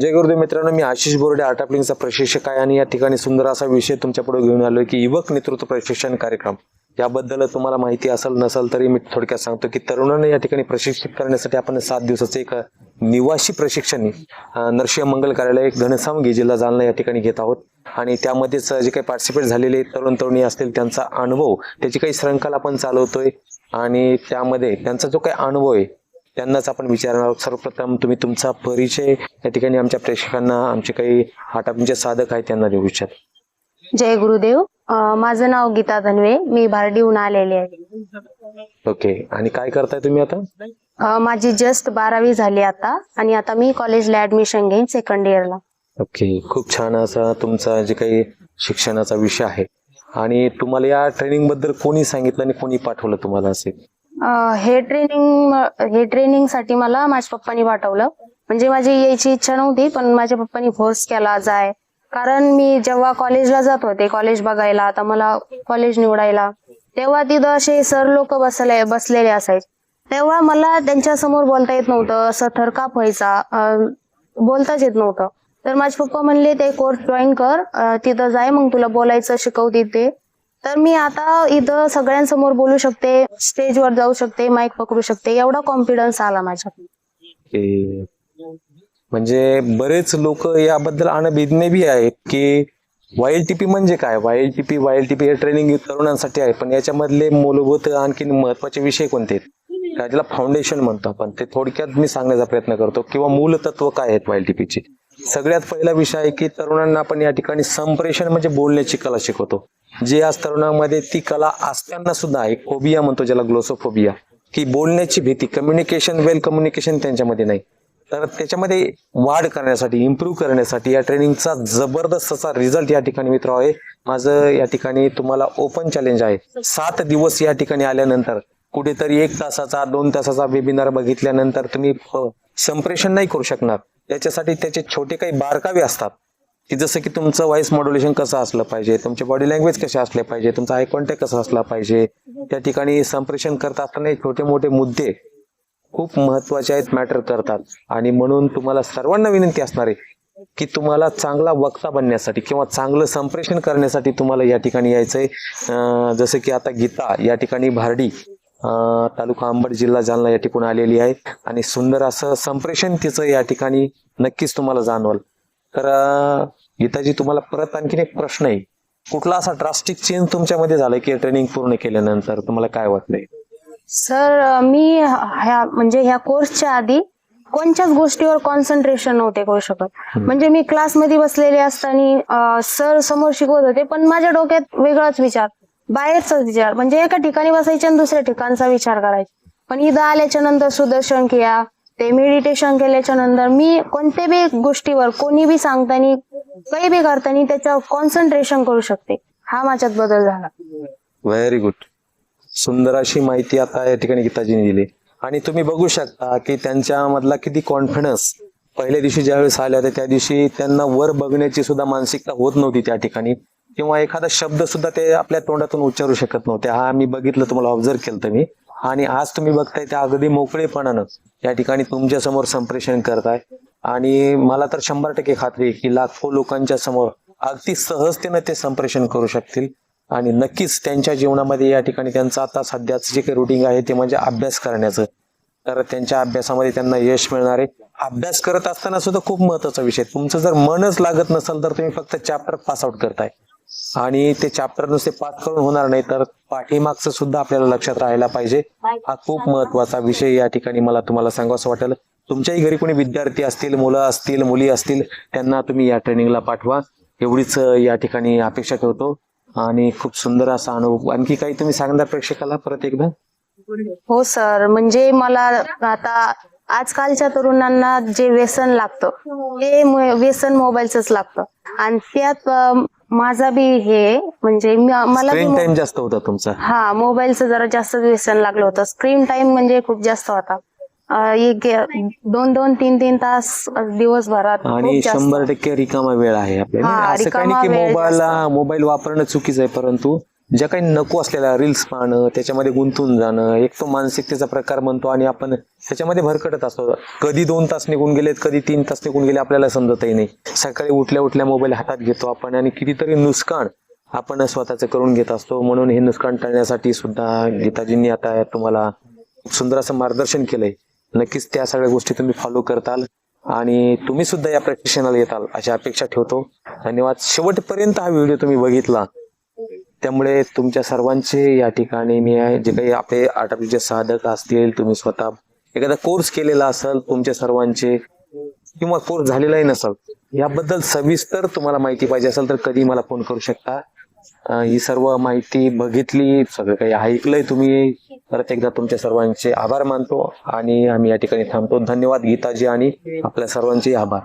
जय गुरुदेव मित्रांनो मी आशिष बोर्डे आर्टाप्लिंगचा प्रशिक्षक आहे आणि या ठिकाणी सुंदर असा विषय तुमच्यापुढे घेऊन आलोय की युवक नेतृत्व प्रशिक्षण कार्यक्रम. याबद्दल तुम्हाला माहिती असेल नसेल तरी मी थोडक्यात सांगतो की तरुणांना या ठिकाणी प्रशिक्षित करण्यासाठी आपण सात दिवसाचं एक निवासी प्रशिक्षण नरसिंह मंगल कार्यालय घनसावंगी जिल्हा जालना या ठिकाणी घेत आहोत. आणि त्यामध्येच जे काही पार्टिसिपेट झालेले तरुण तरुणी असतील त्यांचा अनुभव त्याची काही श्रंखला आपण चालवतोय. आणि त्यामध्ये त्यांचा जो काही अनुभव आहे त्यांनाच आपण विचारणार आहोत. सर्वप्रथम तुम्ही तुमचा परिचय या ठिकाणी आमच्या प्रेक्षकांना आमचे काही आटापींचे साधक आहेत त्यांना देऊ इच्छित जय गुरुदेव. माझं नाव गीता धनवे. मी भारडीहून आलेले आहे. ओके. आणि काय करताय तुम्ही आता? माझी जस्ट बारावी झाली आता आणि आता मी कॉलेजला ऍडमिशन घेईन सेकंड इयरला ओके. खूप छान असा तुमचा जे काही शिक्षणाचा विषय आहे. आणि तुम्हाला या ट्रेनिंगबद्दल कोणी सांगितलं आणि कोणी पाठवलं तुम्हाला असे? अं, हे ट्रेनिंग हे ट्रेनिंगसाठी मला माझ्या पप्पानी पाठवलं. म्हणजे माझी यायची इच्छा नव्हती पण माझ्या पप्पानी फोर्स केला जाय. कारण मी जेव्हा कॉलेजला जात होते कॉलेज बघायला आता मला कॉलेज निवडायला तेव्हा तिथं असे सर लोक बसले बसलेले असायचे. तेव्हा मला त्यांच्यासमोर बोलता येत नव्हतं असं थरकाप व्हायचा बोलताच येत नव्हतं. तर माझे पप्पा म्हणले ते कोर्स जॉईन कर तिथं जाय मग तुला बोलायचं शिकवते ते. तर मी आता इथं सगळ्यांसमोर बोलू शकते स्टेजवर जाऊ शकते माईक पकडू शकते एवढा कॉन्फिडन्स आला माझ्या म्हणजे बरेच लोक याबद्दल अनभिज्ञ बी आहेत की वाईल्ड टीपी म्हणजे काय? वाईल्ड टीपी वाईल्ड टीपी हे ट्रेनिंग तरुणांसाठी आहे पण याच्यामधले मूलभूत आणखी महत्त्वाचे विषय कोणते आहेत? काय त्याला फाउंडेशन म्हणतो आपण ते थोडक्यात मी सांगण्याचा प्रयत्न करतो किंवा मूलतत्व काय आहेत वाईल टीपीचे सगळ्यात पहिला विषय आहे की तरुणांना आपण या ठिकाणी संप्रेषण म्हणजे बोलण्याची कला शिकवतो. जे आज तरुणांमध्ये ती कला असताना सुद्धा एक फोबिया म्हणतो ज्याला ग्लोसोफोबिया की बोलण्याची भीती कम्युनिकेशन वेल कम्युनिकेशन त्यांच्यामध्ये नाही. तर त्याच्यामध्ये वाढ करण्यासाठी इम्प्रूव्ह करण्यासाठी या ट्रेनिंगचा जबरदस्त असा रिझल्ट या ठिकाणी मित्र आहे. माझं या ठिकाणी तुम्हाला ओपन चॅलेंज आहे. सात दिवस या ठिकाणी आल्यानंतर कुठेतरी एक तासाचा दोन तासाचा वेबिनार बघितल्यानंतर तुम्ही संप्रेषण नाही करू शकणार. त्याच्यासाठी त्याचे छोटे काही बारकावे असतात. की जसं की तुमचं व्हॉइस मॉड्युलेशन कसं असलं पाहिजे तुमचे बॉडी लँग्वेज कसे असले पाहिजे तुमचा आय कॉन्टॅक्ट कसा असला पाहिजे त्या ठिकाणी संप्रेषण करत असताना छोटे मोठे मुद्दे खूप महत्त्वाचे आहेत मॅटर करतात. आणि म्हणून तुम्हाला सर्वांना विनंती असणार आहे की तुम्हाला चांगला वक्ता बनण्यासाठी किंवा चांगलं संप्रेषण करण्यासाठी तुम्हाला या ठिकाणी यायचंय. जसं की आता गीता या ठिकाणी भारडी तालुका अंबड जिल्हा जालना या ठिकाणी आलेली आहे. आणि सुंदर असं संप्रेषण तिचं या ठिकाणी नक्कीच तुम्हाला जाणवल. तर गीताजी तुम्हाला परत आणखीन एक प्रश्न आहे. कुठला असा ड्रास्टिक चेंज तुमच्यामध्ये झालाय की ट्रेनिंग पूर्ण केल्यानंतर तुम्हाला काय वाटलंय? सर मी ह्या म्हणजे ह्या कोर्सच्या आधी कोणत्याच गोष्टीवर कॉन्सन्ट्रेशन नव्हते करू शकत. म्हणजे मी क्लासमध्ये बसलेले असताना सर समोर शिकवत होते पण माझ्या डोक्यात वेगळाच विचार. बाहेरचा विचार. म्हणजे एका ठिकाणी बसायचे आणि दुसऱ्या ठिकाणचा विचार करायचे. पण इथं आल्याच्यानंतर सुदर्शन किया ते मेडिटेशन केल्याच्यानंतर मी कोणत्या बी गोष्टीवर कोणी बी सांगतानी काही बी करताना त्याच्यावर कॉन्सन्ट्रेशन करू शकते. हा माझ्यात बदल झाला. व्हेरी गुड सुंदर अशी माहिती आता या ठिकाणी गीताजीने दिली. आणि तुम्ही बघू शकता की त्यांच्या मधला किती कॉन्फिडन्स पहिल्या दिवशी ज्यावेळेस आल्या होत्या त्या दिवशी त्यांना वर बघण्याची सुद्धा मानसिकता होत नव्हती त्या ठिकाणी. किंवा एखादा शब्द सुद्धा ते आपल्या तोंडातून उच्चारू शकत नव्हते. हा मी बघितलं तुम्हाला ऑब्झर्व केलं तर मी. आणि आज तुम्ही बघताय त्या अगदी मोकळेपणानं या ठिकाणी तुमच्यासमोर संप्रेषण करताय. आणि मला तर शंभर टक्के खात्री की लाखो लोकांच्या समोर अगदी सहजतेनं ते संप्रेषण करू शकतील. आणि नक्कीच त्यांच्या जीवनामध्ये या ठिकाणी त्यांचं आता सध्याचं जे काही रुटीन आहे ते म्हणजे अभ्यास करण्याचं. तर त्यांच्या अभ्यासामध्ये त्यांना यश मिळणार आहे. अभ्यास करत असताना सुद्धा खूप महत्त्वाचा विषय तुमचं जर मनच लागत नसेल तर तुम्ही फक्त चॅप्टर पास आउट करताय. आणि ते चॅप्टर नुसते पास करून होणार नाही तर पाठीमागचं सुद्धा आपल्याला लक्षात राहायला पाहिजे. हा खूप महत्त्वाचा विषय या ठिकाणी मला तुम्हाला सांगावं वाटेल. तुमच्याही घरी कोणी विद्यार्थी असतील मुलं असतील मुली असतील त्यांना तुम्ही या ट्रेनिंगला पाठवा. एवढीच या ठिकाणी अपेक्षा करतो आणि खूप सुंदर असा अनुभव. आणखी काही तुम्ही सांगणार प्रेक्षकाला परत एकदा? हो सर म्हणजे मला आता आजकालच्या तरुणांना जे व्यसन लागतं ते व्यसन मोबाईलच लागतं. आणि त्यात माझा बी हे म्हणजे मला टाइम जास्त होता तुमचा. हा मोबाईलचं जरा जास्त व्यसन लागलं होतं. स्क्रीन टाइम म्हणजे खूप जास्त होता. एक दोन दोन तीन तीन तास दिवसभरात आणि शंभर टक्के रिकामा वेळ आहे आपल्याला. असं काही नाही की रिकामा वेळ मोबाईल मोबाईल वापरणं चुकीचं आहे परंतु ज्या काही नको असलेल्या रील्स पाहणं त्याच्यामध्ये गुंतून जाणं एक तो मानसिकतेचा प्रकार म्हणतो आणि आपण त्याच्यामध्ये भरकटत असतो. कधी दोन तास निघून गेलेत कधी तीन तास निघून गेले आपल्याला समजतही नाही. सकाळी उठल्या उठल्या मोबाईल हातात घेतो आपण आणि कितीतरी नुकसान आपण स्वतःच करून घेत असतो. म्हणून हे नुकसान टाळण्यासाठी सुद्धा गीताजींनी आता तुम्हाला सुंदर असं मार्गदर्शन केलंय. नक्कीच त्या सगळ्या गोष्टी तुम्ही फॉलो करताल आणि तुम्ही सुद्धा या प्रॅक्टिशनला येताल अशी अपेक्षा ठेवतो. धन्यवाद. शेवटपर्यंत हा व्हिडिओ तुम्ही बघितला त्यामुळे तुमच्या सर्वांचे या ठिकाणी मी आहे जे काही आपले आर्टिफिशियल साधक असतील तुम्ही स्वतः एखादा कोर्स केलेला असेल तुमच्या सर्वांचे किंवा कोर्स झालेलाही नसेल याबद्दल सविस्तर तुम्हाला माहिती पाहिजे असेल तर कधी मला फोन करू शकता. ही सर्व माहिती बघितली सगळं काही ऐकलंय तुम्ही. परत एकदा तुमच्या सर्वांचे आभार मानतो आणि आम्ही या ठिकाणी थांबतो. धन्यवाद गीताजी आणि आपल्या सर्वांचे आभार.